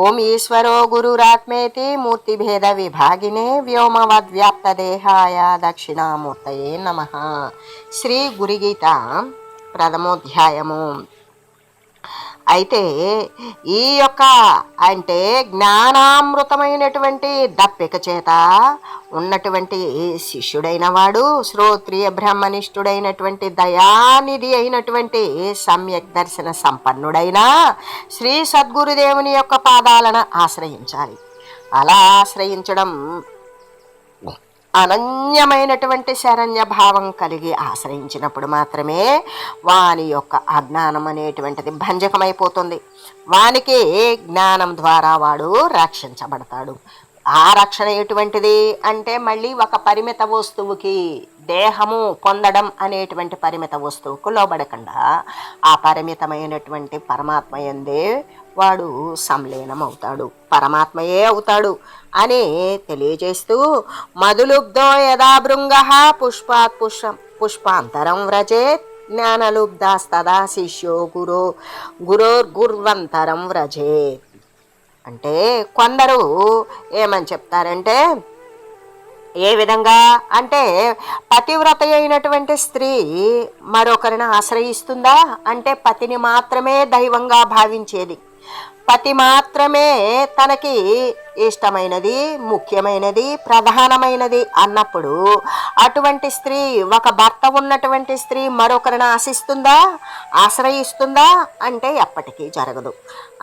ఓం ఈశ్వరో గురురాత్మేతి మూర్తిభేద విభాగినే వ్యోమవద్వ్యాప్తదేహాయ దక్షిణామూర్తయే నమ. శ్రీ గురిగీత ప్రథమోధ్యాయము. అయితే ఈ యొక్క అంటే జ్ఞానామృతమైనటువంటి దప్పిక చేత ఉన్నటువంటి శిష్యుడైన వాడు శ్రోత్రియ బ్రహ్మనిష్ఠుడైనటువంటి దయానిధి అయినటువంటి సమ్యక్ దర్శన సంపన్నుడైన శ్రీ సద్గురుదేవుని యొక్క పాదాలను ఆశ్రయించాలి. అలా ఆశ్రయించడం అనన్యమైనటువంటి శరణ్య భావం కలిగి ఆశ్రయించినప్పుడు మాత్రమే వాని యొక్క అజ్ఞానం అనేటువంటిది భంజకమైపోతుంది. వానికి జ్ఞానం ద్వారా వాడు రక్షించబడతాడు? ఆ రక్షణ ఎటువంటిది? అంటే మళ్ళీ ఒక పరిమిత వస్తువుకి దేహము పొందడం అనేటువంటి పరిమిత వస్తువుకు లోబడకుండా ఆ పరిమితమైనటువంటి పరమాత్మ ఎందే వాడు సంలీనం అవుతాడు పరమాత్మయే అవుతాడు అని తెలియజేస్తూ మధులుబ్ధో యదా భృంగ పుష్పాత్ పుష్ప పుష్పాంతరం వ్రజేత్ జ్ఞానలుబ్ధాస్తదా శిష్యో గురో గురోర్గుర్వంతరం వ్రజేత్ అంటే కొందరు ఏమని చెప్తారంటే ఏ విధంగా అంటే పతివ్రత అయినటువంటి స్త్రీ మరొకరిని ఆశ్రయిస్తుందా? అంటే పతిని మాత్రమే దైవంగా భావించేది. పతి మాత్రమే తనకి ఇష్టమైనది ముఖ్యమైనది ప్రధానమైనది అన్నప్పుడు అటువంటి స్త్రీ ఒక భర్త ఉన్నటువంటి స్త్రీ మరొకరిని ఆశిస్తుందా ఆశ్రయిస్తుందా అంటే ఎప్పటికీ జరగదు.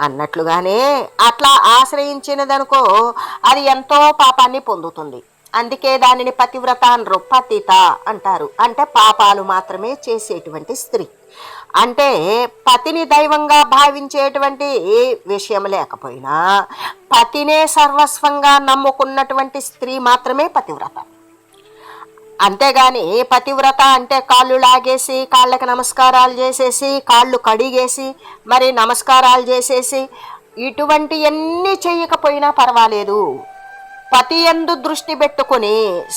అన్నట్లుగానే అట్లా ఆశ్రయించినదనుకో అది ఎంతో పాపాన్ని పొందుతుంది. అందుకే దానిని పతివ్రత అనరు పతిత అంటారు. అంటే పాపాలు మాత్రమే చేసేటువంటి స్త్రీ. అంటే పతిని దైవంగా భావించేటువంటి విషయం లేకపోయినా పతినే సర్వస్వంగా నమ్ముకున్నటువంటి స్త్రీ మాత్రమే పతివ్రత. అంతేగాని పతివ్రత అంటే కాళ్ళు లాగేసి కాళ్ళకి నమస్కారాలు చేసేసి కాళ్ళు కడిగేసి మరి నమస్కారాలు చేసేసి ఇటువంటివన్నీ చేయకపోయినా పర్వాలేదు. పతి ఎందు దృష్టి పెట్టుకుని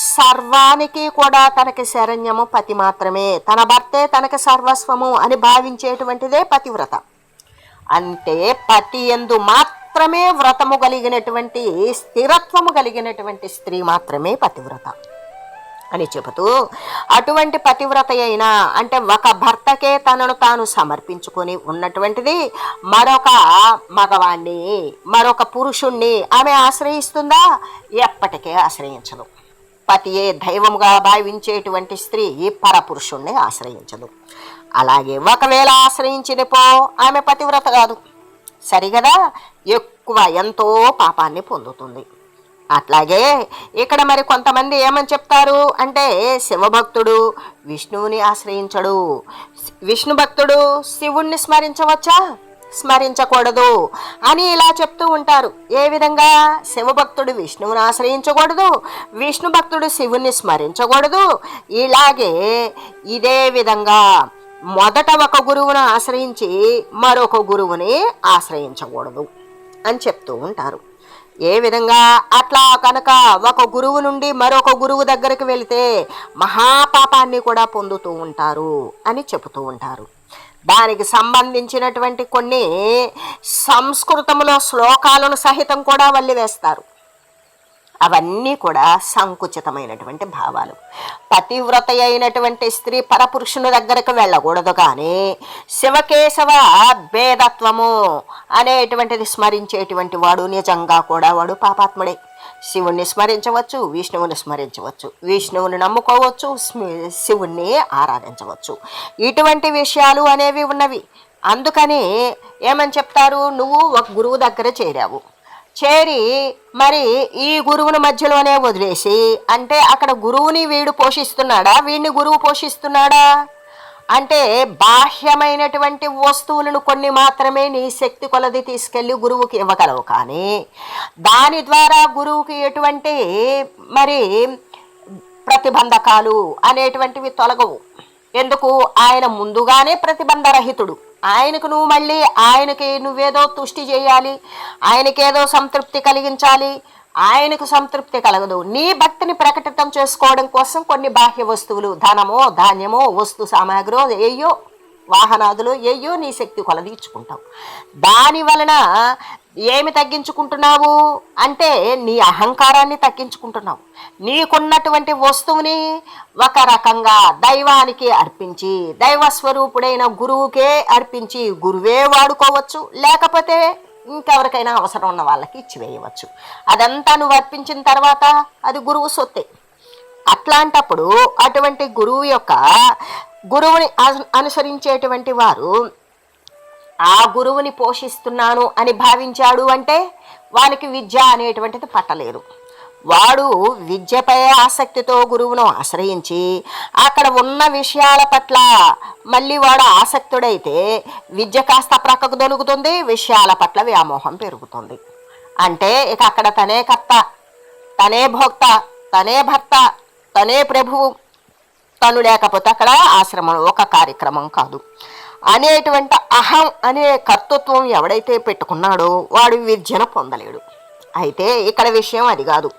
సర్వానికి కూడా తనకి శరణ్యము పతి మాత్రమే. తన భర్తే తనకి సర్వస్వము అని భావించేటువంటిదే పతివ్రత అంటే పతి ఎందు మాత్రమే వ్రతము కలిగినటువంటి స్థిరత్వము కలిగినటువంటి స్త్రీ మాత్రమే పతివ్రత అని చెబుతూ అటువంటి పతివ్రత అయినా అంటే ఒక భర్తకే తనను తాను సమర్పించుకొని ఉన్నటువంటిది మరొక మగవాణ్ణి మరొక పురుషుణ్ణి ఆమె ఆశ్రయిస్తుందా? ఎప్పటికే ఆశ్రయించదు. పతియే దైవముగా భావించేటువంటి స్త్రీ పరపురుషుణ్ణి ఆశ్రయించదు. అలాగే ఒకవేళ ఆశ్రయించిన పో ఆమె పతివ్రత కాదు. సరిగదా? ఎక్కువ ఎంతో పాపాన్ని పొందుతుంది. అట్లాగే ఇక్కడ మరి కొంతమంది ఏమని చెప్తారు అంటే శివభక్తుడు విష్ణువుని ఆశ్రయించడు. విష్ణు భక్తుడు శివుణ్ణి స్మరించవచ్చా? స్మరించకూడదు అని ఇలా చెప్తూ ఉంటారు. ఏ విధంగా? శివభక్తుడు విష్ణువుని ఆశ్రయించకూడదు విష్ణు భక్తుడు శివుణ్ణి స్మరించకూడదు. ఇలాగే ఇదే విధంగా మొదట ఒక గురువును ఆశ్రయించి మరొక గురువుని ఆశ్రయించకూడదు అని చెప్తూ ఉంటారు. ఏ విధంగా? అట్లా కనుక ఒక గురువు నుండి మరొక గురువు దగ్గరికి వెళితే మహాపాపాన్ని కూడా పొందుతూ ఉంటారు అని చెబుతూ ఉంటారు. దానికి సంబంధించినటువంటి కొన్ని సంస్కృతంలో శ్లోకాలను సహితం కూడా వల్లి వేస్తారు అవన్నీ కూడా సంకుచితమైనటువంటి భావాలు. పతివ్రత అయినటువంటి స్త్రీ పరపురుషుని దగ్గరకు వెళ్ళకూడదు కానీ శివకేశవ భేదత్వము అనేటువంటిది స్మరించేటువంటి వాడు నిజంగా కూడా వాడు పాపాత్ముడే. శివుణ్ణి స్మరించవచ్చు విష్ణువుని స్మరించవచ్చు విష్ణువుని నమ్ముకోవచ్చు శివుణ్ణి ఆరాధించవచ్చు. ఇటువంటి విషయాలు అనేవి ఉన్నవి. అందుకని ఏమని చెప్తారు? నువ్వు ఒక గురువు దగ్గర చేరావు. చేరి మరి ఈ గురువుని మధ్యలోనే వదిలేసి అంటే అక్కడ గురువుని వీడు పోషిస్తున్నాడా? వీడిని గురువు పోషిస్తున్నాడా? అంటే బాహ్యమైనటువంటి వస్తువులను కొన్ని మాత్రమే నీ శక్తి కొలది తీసుకెళ్ళి గురువుకి ఇవ్వగలవు. కానీ దాని ద్వారా గురువుకి ఎటువంటి మరి ప్రతిబంధకాలు అనేటువంటివి తొలగవు. ఎందుకు? ఆయన ముందుగానే ప్రతిబంధరహితుడు. ఆయనకు నువ్వు మళ్ళీ ఆయనకి నువ్వేదో తుష్టి చేయాలి ఆయనకేదో సంతృప్తి కలిగించాలి ఆయనకు సంతృప్తి కలగదు. నీ భక్తిని ప్రకటితం చేసుకోవడం కోసం కొన్ని బాహ్య వస్తువులు ధనమో ధాన్యమో వస్తు సామాగ్రో ఏయో వాహనాదులు ఏయో నీ శక్తి కొలదీర్చుకుంటావు. దాని వలన ఏమి తగ్గించుకుంటున్నావు? అంటే నీ అహంకారాన్ని తగ్గించుకుంటున్నావు. నీకున్నటువంటి వస్తువుని ఒక రకంగా దైవానికి అర్పించి దైవ స్వరూపుడైన గురువుకే అర్పించి గురువే వాడుకోవచ్చు. లేకపోతే ఇంకెవరికైనా అవసరం ఉన్న వాళ్ళకి ఇచ్చివేయవచ్చు అదంతా నువ్వు అర్పించిన తర్వాత అది గురువు సొత్తే. అట్లాంటప్పుడు అటువంటి గురువు యొక్క గురువుని అను- అనుసరించేటువంటి వారు ఆ గురువుని పోషిస్తున్నాను అని భావించాడు అంటే వానికి విద్య అనేటువంటిది పట్టలేదు. వాడు విద్యపై ఆసక్తితో గురువును ఆశ్రయించి అక్కడ ఉన్న విషయాల పట్ల మళ్ళీ వాడు ఆసక్తుడైతే విద్య కాస్త ప్రక్కకు దొరుకుతుంది విషయాల పట్ల వ్యామోహం పెరుగుతుంది. అంటే ఇక అక్కడ తనే కర్త తనే భోక్త తనే భర్త తనే ప్రభువు తను లేకపోతే అక్కడ ఆశ్రమం ఒక కార్యక్రమం కాదు. అనేటువంటి అహం అనే కర్తృత్వం ఎవడైతే పెట్టుకున్నాడో వాడు విద్యన పొందలేడు. అయితే ఇక్కడ విషయం అది కాదు.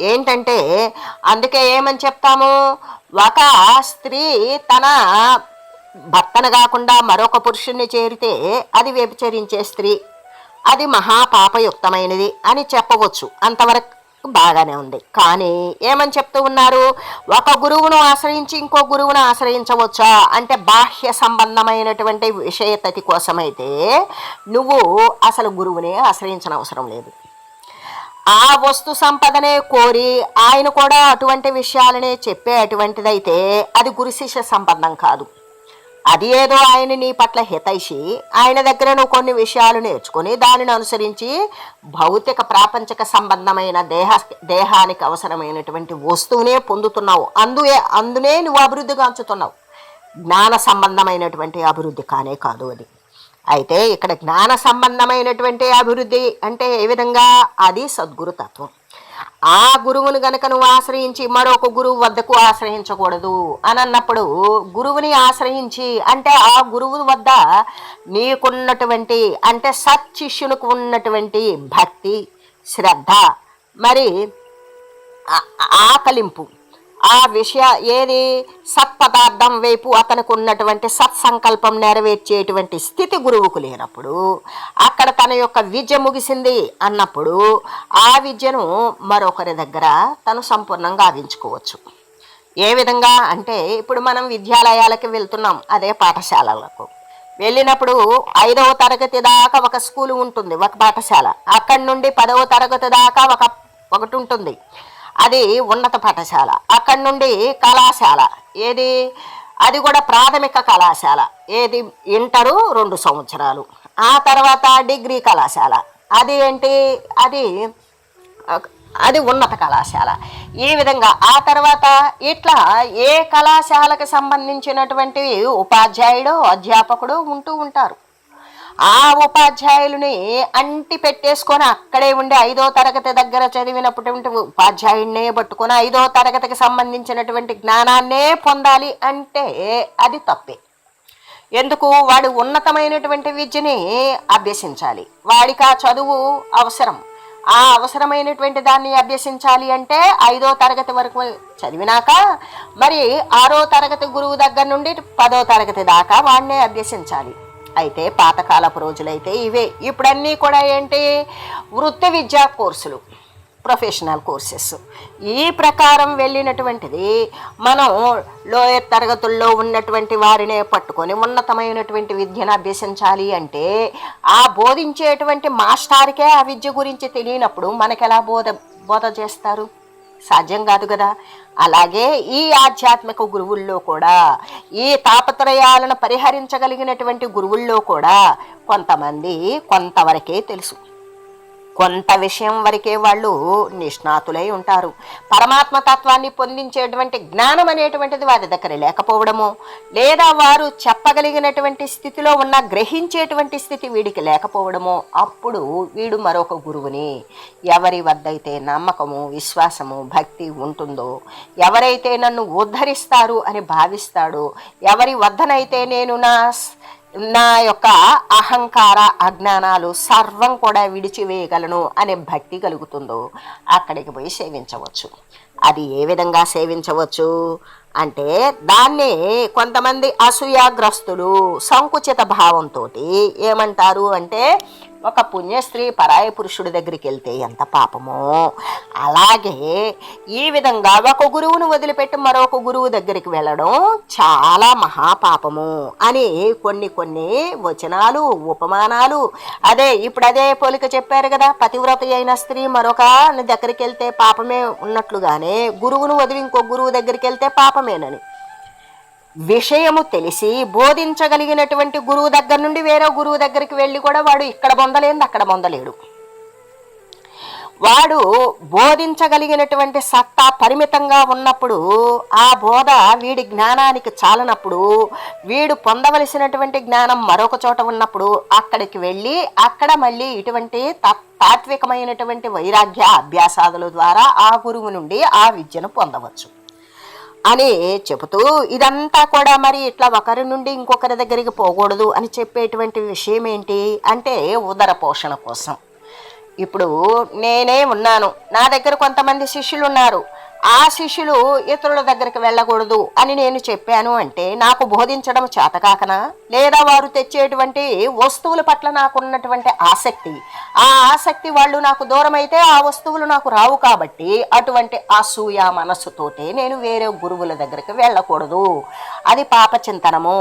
ఏంటంటే అందుకే ఏమని చెప్తాము? ఒక స్త్రీ తన భర్తను కాకుండా మరొక పురుషుణ్ణి చేరితే అది వ్యభిచరించే స్త్రీ. అది మహాపాపయుక్తమైనది అని చెప్పవచ్చు. అంతవరకు బాగానే ఉంది. కానీ ఏమని చెప్తూ ఉన్నారు? ఒక గురువును ఆశ్రయించి ఇంకో గురువును ఆశ్రయించవచ్చా? అంటే బాహ్య సంబంధమైనటువంటి విషయతతి కోసమైతే నువ్వు అసలు గురువునే ఆశ్రయించిన అవసరం లేదు. ఆ వస్తు సంపదనే కోరి ఆయన కూడా అటువంటి విషయాలనే చెప్పే అటువంటిదైతే అది గురు శిష్య సంబంధం కాదు. అది ఏదో ఆయన నీ పట్ల హితైషి. ఆయన దగ్గర నువ్వు కొన్ని విషయాలు నేర్చుకుని దానిని అనుసరించి భౌతిక ప్రాపంచక సంబంధమైన దేహ దేహానికి అవసరమైనటువంటి వస్తువునే పొందుతున్నావు. అందుకే అందునే నువ్వు అభివృద్ధి గాంచుతున్నావు జ్ఞాన సంబంధమైనటువంటి అభివృద్ధి కానే కాదు అది. అయితే ఇక్కడ జ్ఞాన సంబంధమైనటువంటి అభివృద్ధి అంటే ఏ విధంగా? అది సద్గురు తత్వం ఆ గురువును గనక నువ్వు ఆశ్రయించి మరొక గురువు వద్దకు ఆశ్రయించకూడదు అని అన్నప్పుడు గురువుని ఆశ్రయించి అంటే ఆ గురువు వద్ద నీకున్నటువంటి అంటే సత్శిష్యునికి ఉన్నటువంటి భక్తి శ్రద్ధ మరి ఆ- ఆకలింపు. ఆ విషయ ఏది? సత్పదార్థం వైపు అతనికి ఉన్నటువంటి సత్సంకల్పం నెరవేర్చేటువంటి స్థితి గురువుకు లేనప్పుడు అక్కడ తన యొక్క విద్య ముగిసింది అన్నప్పుడు ఆ విద్యను మరొకరి దగ్గర తను సంపూర్ణంగా గావించుకోవచ్చు ఏ విధంగా అంటే ఇప్పుడు మనం విద్యాలయాలకి వెళ్తున్నాం అదే పాఠశాలలకు. వెళ్ళినప్పుడు ఐదవ తరగతి దాకా ఒక స్కూల్ ఉంటుంది ఒక పాఠశాల. అక్కడి నుండి పదవ తరగతి దాకా ఒక ఒకటి ఉంటుంది. అది ఉన్నత పాఠశాల. అక్కడి నుండి కళాశాల. ఏది? అది కూడా ప్రాథమిక కళాశాల. ఏది? ఇంటరు రెండు సంవత్సరాలు. ఆ తర్వాత డిగ్రీ కళాశాల. అది ఏంటి? అది అది ఉన్నత కళాశాల. ఈ విధంగా ఆ తర్వాత ఇట్లా ఏ కళాశాలకు సంబంధించినటువంటి ఉపాధ్యాయుడు అధ్యాపకుడు ఉంటూ ఉంటారు. ఆ ఉపాధ్యాయులని అంటి పెట్టేసుకొని అక్కడే ఉండి ఐదో తరగతి దగ్గర చదివినటువంటి ఉపాధ్యాయుడినే పట్టుకొని ఐదో తరగతికి సంబంధించినటువంటి జ్ఞానాన్నే పొందాలి అంటే అది తప్పే. ఎందుకు? వాడు ఉన్నతమైనటువంటి విద్యని అభ్యసించాలి. వాడికి ఆ చదువు అవసరం. ఆ అవసరమైనటువంటి దాన్ని అభ్యసించాలి అంటే ఐదో తరగతి వరకు చదివినాక మరి ఆరో తరగతి గురువు దగ్గర నుండి పదో తరగతి దాకా వాడినే అభ్యసించాలి. అయితే పాతకాలపు రోజులైతే ఇవే. ఇప్పుడన్నీ కూడా ఏంటి? వృత్తి విద్యా కోర్సులు ప్రొఫెషనల్ కోర్సెస్. ఈ ప్రకారం వెళ్ళినటువంటిది మనం లోయర్ తరగతుల్లో ఉన్నటువంటి వారినే పట్టుకొని ఉన్నతమైనటువంటి విద్యను అభ్యసించాలి అంటే ఆ బోధించేటువంటి మాస్టార్కే ఆ విద్య గురించి తెలియనప్పుడు మనకెలా బోధ బోధ చేస్తారు? సాధ్యం కాదు కదా. అలాగే ఈ ఆధ్యాత్మిక గురువుల్లో కూడా ఈ తాపత్రయాలను పరిహరించగలిగినటువంటి గురువుల్లో కూడా కొంతమంది కొంతవరకే తెలుసు. కొంత విషయం వరకే వాళ్ళు నిష్ణాతులై ఉంటారు. పరమాత్మ తత్వాన్ని పొందించేటువంటి జ్ఞానం అనేటువంటిది వారి దగ్గర లేకపోవడము లేదా వారు చెప్పగలిగినటువంటి స్థితిలో ఉన్న గ్రహించేటువంటి స్థితి వీడికి లేకపోవడము అప్పుడు వీడు మరొక గురువుని. ఎవరి వద్దయితే నమ్మకము విశ్వాసము భక్తి ఉంటుందో ఎవరైతే నన్ను ఉద్ధరిస్తారు అని భావిస్తాడో ఎవరి వద్దనైతే నేను నా నా యొక్క అహంకార అజ్ఞానాలు సర్వం కూడా విడిచివేయగలను అనే భక్తి కలుగుతుందో అక్కడికి పోయి సేవించవచ్చు. అది ఏ విధంగా సేవించవచ్చు? అంటే దాన్ని కొంతమంది అసూయాగ్రస్తులు సంకుచిత భావంతో ఏమంటారు అంటే ఒక పుణ్యస్త్రీ పరాయి పురుషుడి దగ్గరికి వెళ్తే ఎంత పాపమో. అలాగే ఈ విధంగా ఒక గురువును వదిలిపెట్టి మరొక గురువు దగ్గరికి వెళ్ళడం చాలా మహాపాపము అని కొన్ని కొన్ని వచనాలు ఉపమానాలు. అదే ఇప్పుడు అదే పోలిక చెప్పారు కదా పతివ్రత అయిన స్త్రీ మరొక దగ్గరికి వెళ్తే పాపమే ఉన్నట్లుగానే గురువును వదిలి ఇంకో గురువు దగ్గరికి వెళ్తే పాపమేనని. విషయము తెలిసి బోధించగలిగినటువంటి గురువు దగ్గర నుండి వేరే గురువు దగ్గరికి వెళ్ళి కూడా వాడు ఇక్కడ పొందలేంది అక్కడ పొందలేడు. వాడు బోధించగలిగినటువంటి సత్తా పరిమితంగా ఉన్నప్పుడు ఆ బోధ వీడి జ్ఞానానికి చాలనప్పుడు వీడు పొందవలసినటువంటి జ్ఞానం మరొక చోట ఉన్నప్పుడు అక్కడికి వెళ్ళి అక్కడ మళ్ళీ ఇటువంటి తాత్వికమైనటువంటి వైరాగ్య అభ్యాసాదుల ద్వారా ఆ గురువు నుండి ఆ విద్యను పొందవచ్చు. అని చెబుతూ ఇదంతా కూడా మరి ఇట్లా ఒకరి నుండి ఇంకొకరి దగ్గరికి పోకూడదు అని చెప్పేటువంటి విషయం ఏంటి అంటే ఉదర పోషణ కోసం. ఇప్పుడు నేనే ఉన్నాను. నా దగ్గర కొంతమంది శిష్యులు ఉన్నారు ఆ శిష్యులు ఇతరుల దగ్గరికి వెళ్ళకూడదు అని నేను చెప్పాను అంటే నాకు బోధించడం చేతకాకనా లేదా వారు తెచ్చేటువంటి వస్తువుల పట్ల నాకు ఉన్నటువంటి ఆసక్తి? ఆ ఆసక్తి వాళ్ళు నాకు దూరమైతే ఆ వస్తువులు నాకు రావు కాబట్టి అటువంటి అసూయ మనస్సుతోటే నేను వేరే గురువుల దగ్గరికి వెళ్ళకూడదు. అది పాప చింతనము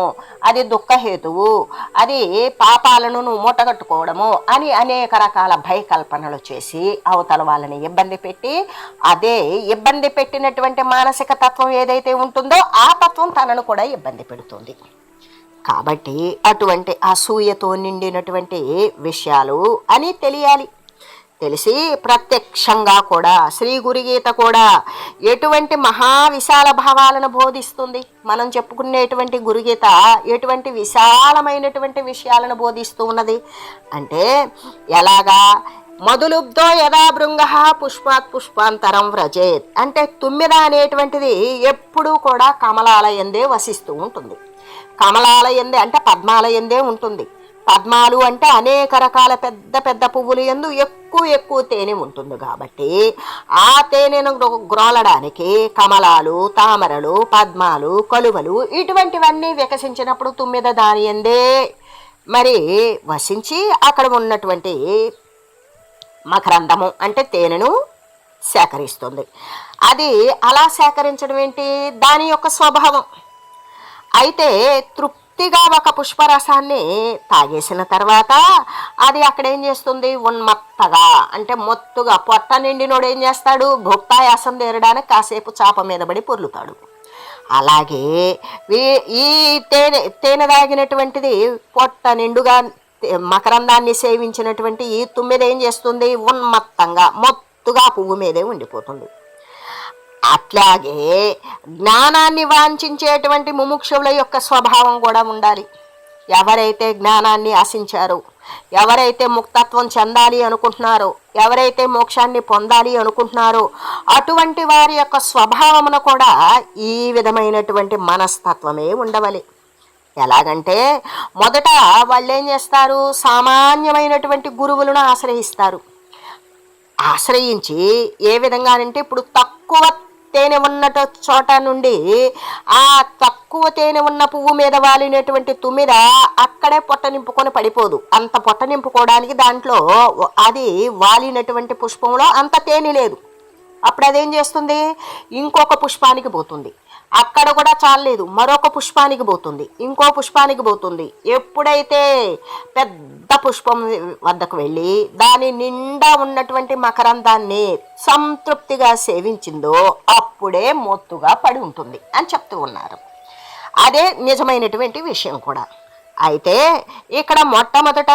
అది దుఃఖహేతువు అది పాపాలను నువ్వు మూటగట్టుకోవడము అని అనేక రకాల భయకల్పనలు చేసి అవతల వాళ్ళని ఇబ్బంది పెట్టి అదే ఇబ్బంది పెట్టినటువంటి మానసిక తత్వం ఏదైతే ఉంటుందో ఆ తత్వం తనను కూడా ఇబ్బంది పెడుతుంది. కాబట్టి అటువంటి అసూయతో నిండినటువంటి విషయాలు అని తెలియాలి. తెలిసి ప్రత్యక్షంగా కూడా శ్రీ గురుగీత కూడా ఎటువంటి మహా విశాల భావాలను బోధిస్తుంది? మనం చెప్పుకునేటువంటి గురుగీత ఎటువంటి విశాలమైనటువంటి విషయాలను బోధిస్తూ ఉన్నది? అంటే ఎలాగా? మొదలుబ్దో యదా భృంగ పుష్పాత్ పుష్పాంతరం వ్రజేత్. అంటే తుమ్మిద అనేటువంటిది ఎప్పుడూ కూడా కమలాలయందే వసిస్తూ ఉంటుంది. కమలాలయందే అంటే పద్మాలయందే ఉంటుంది. పద్మాలు అంటే అనేక రకాల పెద్ద పెద్ద పువ్వులు ఎందు ఎక్కువ ఎక్కువ తేనె ఉంటుంది కాబట్టి ఆ తేనెను గ్రో- గ్రోలడానికి కమలాలు తామరలు పద్మాలు కలువలు ఇటువంటివన్నీ వికసించినప్పుడు తుమ్మిద దాని ఎందే మరి వసించి అక్కడ ఉన్నటువంటి మకరందము అంటే తేనెను సేకరిస్తుంది. అది అలా సేకరించడం ఏంటి? దాని యొక్క స్వభావం. అయితే తృప్తి పూర్తిగా ఒక పుష్పరసాన్ని తాగేసిన తర్వాత అది అక్కడ ఏం చేస్తుంది? ఉన్మత్తగా అంటే మొత్తుగా పొట్ట నిండినోడు ఏం చేస్తాడు? భుక్తాయాసం తీరడానికి కాసేపు చాప మీద పడి పొర్లుతాడు. అలాగే ఈ తేనె తేనె తాగినటువంటిది పొట్ట నిండుగా మకరందాన్ని సేవించినటువంటి ఈ తుమ్మిద ఏం చేస్తుంది? ఉన్మత్తంగా మొత్తుగా పువ్వు మీదే ఉండిపోతుంది. అట్లాగే జ్ఞానాన్ని వాంఛించేటువంటి ముముక్షువుల యొక్క స్వభావం కూడా ఉండాలి. ఎవరైతే జ్ఞానాన్ని ఆశించారో ఎవరైతే ముక్తత్వం చెందాలి అనుకుంటున్నారో ఎవరైతే మోక్షాన్ని పొందాలి అనుకుంటున్నారో అటువంటి వారి యొక్క స్వభావమున కూడా ఈ విధమైనటువంటి మనస్తత్వమే ఉండవలి. ఎలాగంటే మొదట వాళ్ళు ఏం చేస్తారు? సామాన్యమైనటువంటి గురువులను ఆశ్రయిస్తారు. ఆశ్రయించి ఏ విధంగానంటే ఇప్పుడు తక్కువ తేనె ఉన్నట చోట నుండి ఆ తక్కువ తేనె ఉన్న పువ్వు మీద వాలినటువంటి తుమ్మిద అక్కడే పొట్ట నింపుకొని పడిపోదు. అంత పొట్ట నింపుకోవడానికి దాంట్లో అది వాలినటువంటి పుష్పంలో అంత తేనె లేదు. అప్పుడు అదేం చేస్తుంది? ఇంకొక పుష్పానికి పోతుంది. అక్కడ కూడా చాలలేదు. మరొక పుష్పానికి పోతుంది. ఇంకో పుష్పానికి పోతుంది. ఎప్పుడైతే పెద్ద పుష్పం వద్దకు వెళ్ళి దాని నిండా ఉన్నటువంటి మకరందాన్ని సంతృప్తిగా సేవించిందో అప్పుడే మొత్తుగా పడి ఉంటుంది అని చెప్తూ ఉన్నారు. అదే నిజమైనటువంటి విషయం కూడా. అయితే ఇక్కడ మొట్టమొదట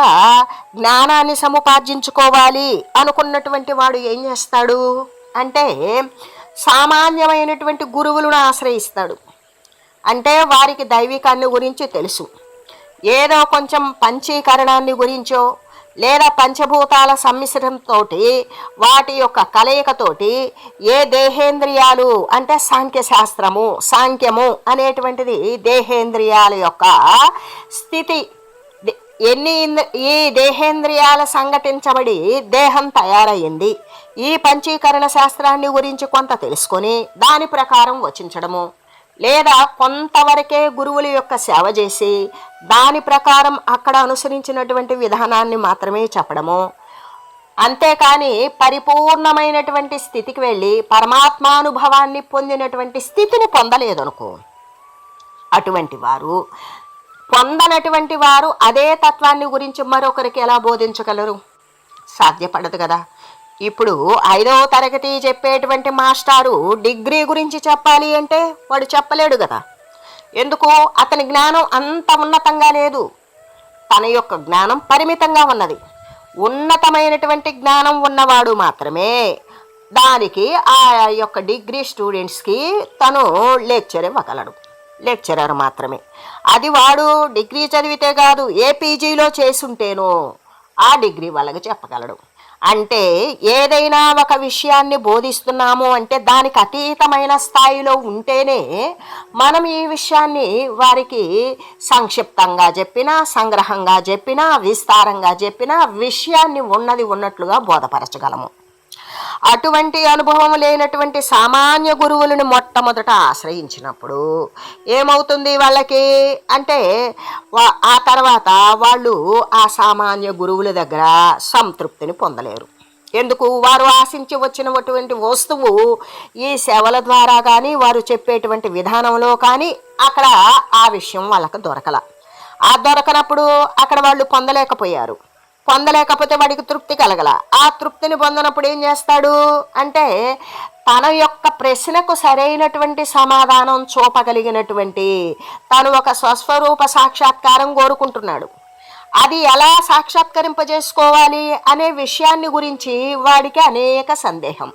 జ్ఞానాన్ని సముపార్జించుకోవాలి అనుకున్నటువంటి వాడు ఏం చేస్తాడు? అంటే సామాన్యమైనటువంటి గురువులను ఆశ్రయిస్తాడు. అంటే వారికి దైవికాన్ని గురించి తెలుసు. ఏదో కొంచెం పంచీకరణాన్ని గురించో లేదా పంచభూతాల సమ్మిశ్రంతో వాటి యొక్క కలయికతోటి ఏ దేహేంద్రియాలు అంటే సాంఖ్య శాస్త్రము సాంఖ్యము అనేటువంటిది దేహేంద్రియాల యొక్క స్థితి. ఎన్ని ఇంద్ర- ఈ దేహేంద్రియాల సంఘటించబడి దేహం తయారయ్యింది ఈ పంచీకరణ శాస్త్రాన్ని గురించి కొంత తెలుసుకొని దాని ప్రకారం వచించడము. లేదా కొంతవరకే గురువుల యొక్క సేవ చేసి దాని ప్రకారం అక్కడ అనుసరించినటువంటి విధానాన్ని మాత్రమే చెప్పడము. అంతేకాని పరిపూర్ణమైనటువంటి స్థితికి వెళ్ళి పరమాత్మానుభవాన్ని పొందినటువంటి స్థితిని పొందలేదనుకో. అటువంటి వారు పొందనటువంటి వారు అదే తత్వాన్ని గురించి మరొకరికి ఎలా బోధించగలరు? సాధ్యపడదు కదా. ఇప్పుడు ఐదవ తరగతి చెప్పేటువంటి మాస్టారు డిగ్రీ గురించి చెప్పాలి అంటే వాడు చెప్పలేడు కదా. ఎందుకు? అతని జ్ఞానం అంత ఉన్నతంగా లేదు. తన యొక్క జ్ఞానం పరిమితంగా ఉన్నది. ఉన్నతమైనటువంటి జ్ఞానం ఉన్నవాడు మాత్రమే. దానికి ఆ యొక్క డిగ్రీ స్టూడెంట్స్కి తను లెక్చర్ ఇవ్వగలడు. లెక్చరర్ మాత్రమే. అది వాడు డిగ్రీ చదివితే కాదు ఏ పీజీలో చేసుంటేనో ఆ డిగ్రీ వాళ్ళకి చెప్పగలడు. అంటే ఏదైనా ఒక విషయాన్ని బోధిస్తున్నాము అంటే దానికి అతీతమైన స్థాయిలో ఉంటేనే మనం ఈ విషయాన్ని వారికి సంక్షిప్తంగా చెప్పినా సంగ్రహంగా చెప్పినా విస్తారంగా చెప్పినా విషయాన్ని ఉన్నది ఉన్నట్లుగా బోధపరచగలము. అటువంటి అనుభవం లేనటువంటి సామాన్య గురువులను మొట్టమొదట ఆశ్రయించినప్పుడు ఏమవుతుంది వాళ్ళకి? అంటే ఆ తర్వాత వాళ్ళు ఆ సామాన్య గురువుల దగ్గర సంతృప్తిని పొందలేరు. ఎందుకు? వారు ఆశించి వచ్చినటువంటి వస్తువు ఈ సేవల ద్వారా కానీ వారు చెప్పేటువంటి విధానంలో కానీ అక్కడ ఆ విషయం వాళ్ళకి దొరకల. ఆ దొరకనప్పుడు అక్కడ వాళ్ళు పొందలేకపోయారు. పొందలేకపోతే వాడికి తృప్తి కలగల. ఆ తృప్తిని పొందనప్పుడు ఏం చేస్తాడు? అంటే తన యొక్క ప్రశ్నకు సరైనటువంటి సమాధానం చూపగలిగినటువంటి తను ఒక స్వస్వరూప సాక్షాత్కారం కోరుకుంటున్నాడు. అది ఎలా సాక్షాత్కరింపజేసుకోవాలి అనే విషయాన్ని గురించి వాడికి అనేక సందేహం.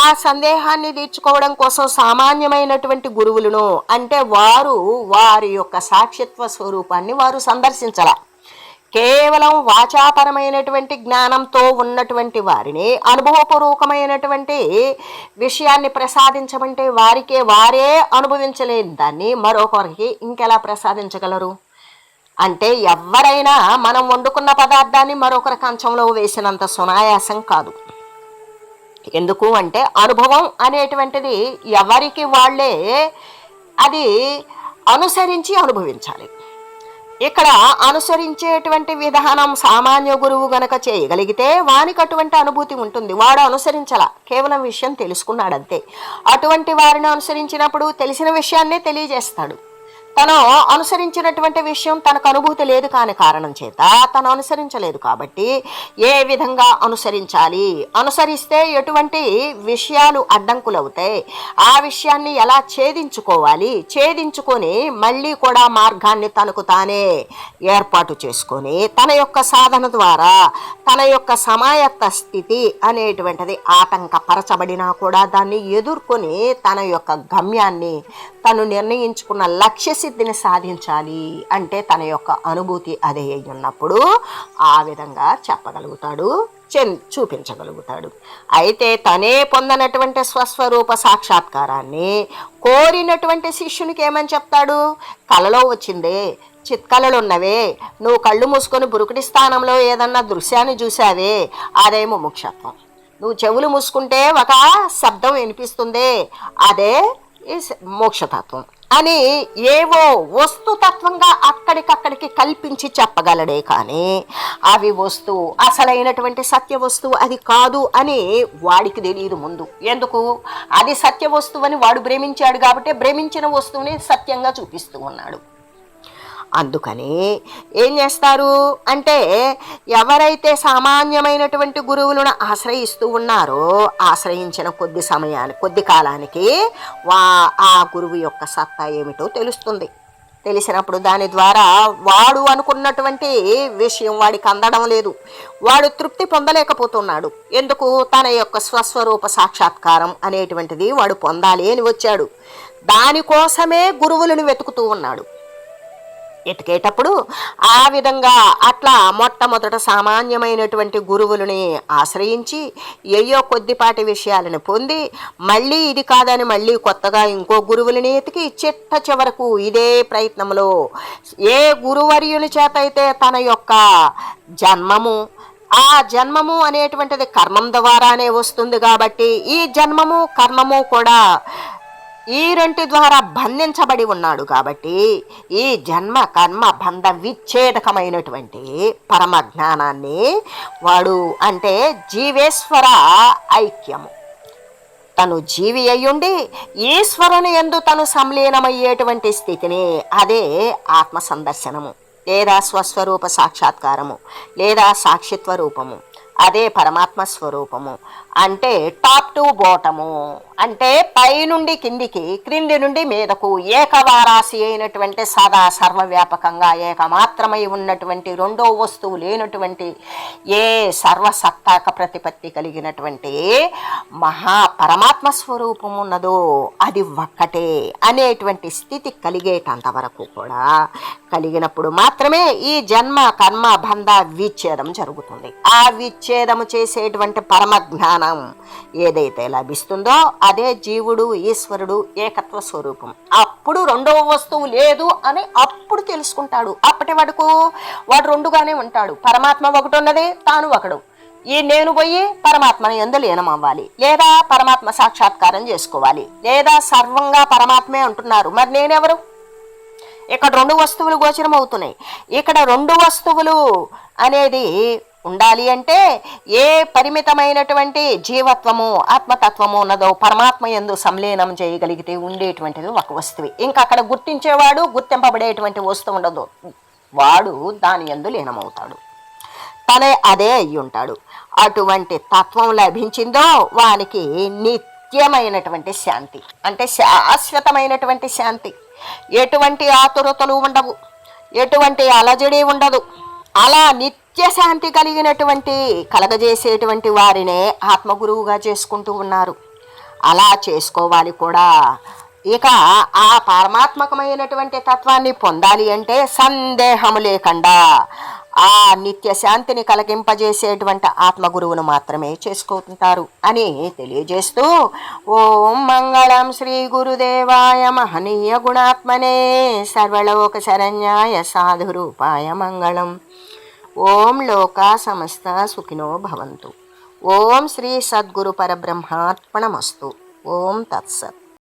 ఆ సందేహాన్ని తీర్చుకోవడం కోసం సామాన్యమైనటువంటి గురువులను అంటే వారు వారి యొక్క సాక్షిత్వ స్వరూపాన్ని వారు సందర్శించాల. కేవలం వాచాపరమైనటువంటి జ్ఞానంతో ఉన్నటువంటి వారిని అనుభవపూర్వకమైనటువంటి విషయాన్ని ప్రసాదించమంటే వారికే వారే అనుభవించలేని దాన్ని మరొకరికి ఇంకెలా ప్రసాదించగలరు? అంటే ఎవరైనా మనం వండుకున్న పదార్థాన్ని మరొకరి కంచంలో వేసినంత సునాయాసం కాదు. ఎందుకు అంటే అనుభవం అనేటువంటిది ఎవరికి వాళ్ళే అది అనుసరించి అనుభవించాలి. ఇక్కడ అనుసరించేటువంటి విధానం సామాన్య గురువు గనక చేయగలిగితే వానికి అటువంటి అనుభూతి ఉంటుంది. వాడు అనుసరించాల. కేవలం విషయం తెలుసుకున్నాడంతే. అటువంటి వారిని అనుసరించినప్పుడు తెలిసిన విషయాన్నే తెలియజేస్తాడు. తను అనుసరించినటువంటి విషయం తనకు అనుభూతి లేదు కాని కారణం చేత తను అనుసరించలేదు కాబట్టి ఏ విధంగా అనుసరించాలి? అనుసరిస్తే ఎటువంటి విషయాలు అడ్డంకులవుతాయి? ఆ విషయాన్ని ఎలా ఛేదించుకోవాలి? ఛేదించుకొని మళ్ళీ కూడా మార్గాన్ని తనకు తానే ఏర్పాటు చేసుకొని తన యొక్క సాధన ద్వారా తన యొక్క సమాయత్త స్థితి అనేటువంటిది ఆటంకపరచబడినా కూడా దాన్ని ఎదుర్కొని తన యొక్క గమ్యాన్ని తను నిర్ణయించుకున్న లక్ష్య సిద్ధిని సాధించాలి అంటే తన యొక్క అనుభూతి అదే అయి ఉన్నప్పుడు ఆ విధంగా చెప్పగలుగుతాడు చూపించగలుగుతాడు. అయితే తనే పొందనటువంటి స్వస్వరూప సాక్షాత్కారాన్ని కోరినటువంటి శిష్యునికి ఏమని చెప్తాడు? కలలో వచ్చిందే చిత్కళలు ఉన్నవే నువ్వు కళ్ళు మూసుకొని బురుకుడి స్థానంలో ఏదన్నా దృశ్యాన్ని చూసావే అదే ముముక్షత్వం. నువ్వు చెవులు మూసుకుంటే ఒక శబ్దం వినిపిస్తుంది అదే ఈ మోక్షతత్వం. అని ఏవో వస్తుతత్వంగా అక్కడికక్కడికి కల్పించి చెప్పగలడే కానీ అవి వస్తువు అసలైనటువంటి సత్య వస్తువు అది కాదు అని వాడికి తెలియదు ముందు. ఎందుకు? అది సత్య వస్తువు అని వాడు భ్రమించాడు కాబట్టి భ్రమించిన వస్తువుని సత్యంగా చూపిస్తూ ఉన్నాడు. అందుకని ఏం చేస్తారు? అంటే ఎవరైతే సామాన్యమైనటువంటి గురువులను ఆశ్రయిస్తూ ఉన్నారో ఆశ్రయించిన కొద్ది సమయానికి కొద్ది కాలానికి వా ఆ గురువు యొక్క సత్తా ఏమిటో తెలుస్తుంది. తెలిసినప్పుడు దాని ద్వారా వాడు అనుకున్నటువంటి విషయం వాడికి అందడం లేదు. వాడు తృప్తి పొందలేకపోతున్నాడు. ఎందుకు? తన యొక్క స్వస్వరూప సాక్షాత్కారం అనేటువంటిది వాడు పొందాలి అని వచ్చాడు. దానికోసమే గురువులను వెతుకుతూ ఉన్నాడు. ఎతికేటప్పుడు ఆ విధంగా అట్లా మొట్టమొదట సామాన్యమైనటువంటి గురువులని ఆశ్రయించి ఏయో కొద్దిపాటి విషయాలను పొంది మళ్ళీ ఇది కాదని మళ్ళీ కొత్తగా ఇంకో గురువులని ఎతికి చిట్ట చివరకు ఇదే ప్రయత్నంలో ఏ గురువర్యుని చేత అయితే తన యొక్క జన్మము ఆ జన్మము అనేటువంటిది కర్మం ద్వారానే వస్తుంది కాబట్టి ఈ జన్మము కర్మము కూడా ఈ రెంటి ద్వారా బంధించబడి ఉన్నాడు కాబట్టి ఈ జన్మ కర్మ బంధ విచ్ఛేదకమైనటువంటి పరమ జ్ఞానాన్ని వాడు అంటే జీవేశ్వర ఐక్యము. తను జీవి అయ్యుండి ఈశ్వరుని ఎందు తను సంలీనమయ్యేటువంటి స్థితిని అదే ఆత్మ సందర్శనము లేదా స్వస్వరూప సాక్షాత్కారము లేదా సాక్షిత్వ రూపము. అదే పరమాత్మ స్వరూపము. అంటే టాప్ టు బోటము. అంటే పైనుండి కిందికి క్రింది నుండి మీదకు ఏకవారాసి అయినటువంటి సదా సర్వవ్యాపకంగా ఏకమాత్రమై ఉన్నటువంటి రెండో వస్తువు లేనటువంటి ఏ సర్వసత్తాక ప్రతిపత్తి కలిగినటువంటి మహా పరమాత్మ స్వరూపం ఉన్నదో అది ఒక్కటే అనేటువంటి స్థితి కలిగేటంత వరకు కూడా కలిగినప్పుడు మాత్రమే ఈ జన్మ కర్మ బంధ విచ్ఛేదం జరుగుతుంది. ఆ విచ్ఛేదము చేసేటువంటి పరమ జ్ఞానం ఏదైతే లభిస్తుందో అదే జీవుడు ఈశ్వరుడు ఏకత్వ స్వరూపం. అప్పుడు రెండవ వస్తువు లేదు అని అప్పుడు తెలుసుకుంటాడు. అప్పటి వరకు వాడు రెండుగానే ఉంటాడు. పరమాత్మ ఒకటి ఉన్నది తాను ఒకడు. ఈ నేను పోయి పరమాత్మని ఎందు అవ్వాలి? లేదా పరమాత్మ సాక్షాత్కారం చేసుకోవాలి? లేదా సర్వంగా పరమాత్మే అంటున్నారు? మరి నేనెవరు? ఇక్కడ రెండు వస్తువులు గోచరం అవుతున్నాయి ఇక్కడ రెండు వస్తువులు అనేది ఉండాలి అంటే ఏ పరిమితమైనటువంటి జీవత్వము ఆత్మతత్వము ఉన్నదో పరమాత్మ ఎందు సంలీనం చేయగలిగితే ఉండేటువంటిది ఒక వస్తువు. ఇంకా అక్కడ గుర్తించేవాడు గుర్తింపబడేటువంటి వస్తువు ఉండదు. వాడు దాని ఎందు లీనమవుతాడు. తనే అదే అయి ఉంటాడు అటువంటి తత్వం లభించిందో వానికి నిత్యమైనటువంటి శాంతి. అంటే శాశ్వతమైనటువంటి శాంతి. ఎటువంటి ఆతురతలు ఉండవు. ఎటువంటి అలజడి ఉండదు. అలా నిత్య నిత్యశాంతి కలిగినటువంటి కలగజేసేటువంటి వారినే ఆత్మగురువుగా చేసుకుంటూ ఉన్నారు. అలా చేసుకోవాలి కూడా. ఇక ఆ పరమాత్మకమైనటువంటి తత్వాన్ని పొందాలి అంటే సందేహము లేకుండా ఆ నిత్య శాంతిని కలిగింపజేసేటువంటి ఆత్మగురువును మాత్రమే చేసుకుంటారు అని తెలియజేస్తూ ఓం మంగళం శ్రీ గురుదేవాయ మహనీయ గుణాత్మనే సర్వలోక శరణ్యాయ సాధురూపాయ మంగళం. ఓం లోకా సమస్త సుఖినో భవంతు. ఓం శ్రీ సద్గురు పరబ్రహ్మార్పణమస్తు. ఓం తత్సత్.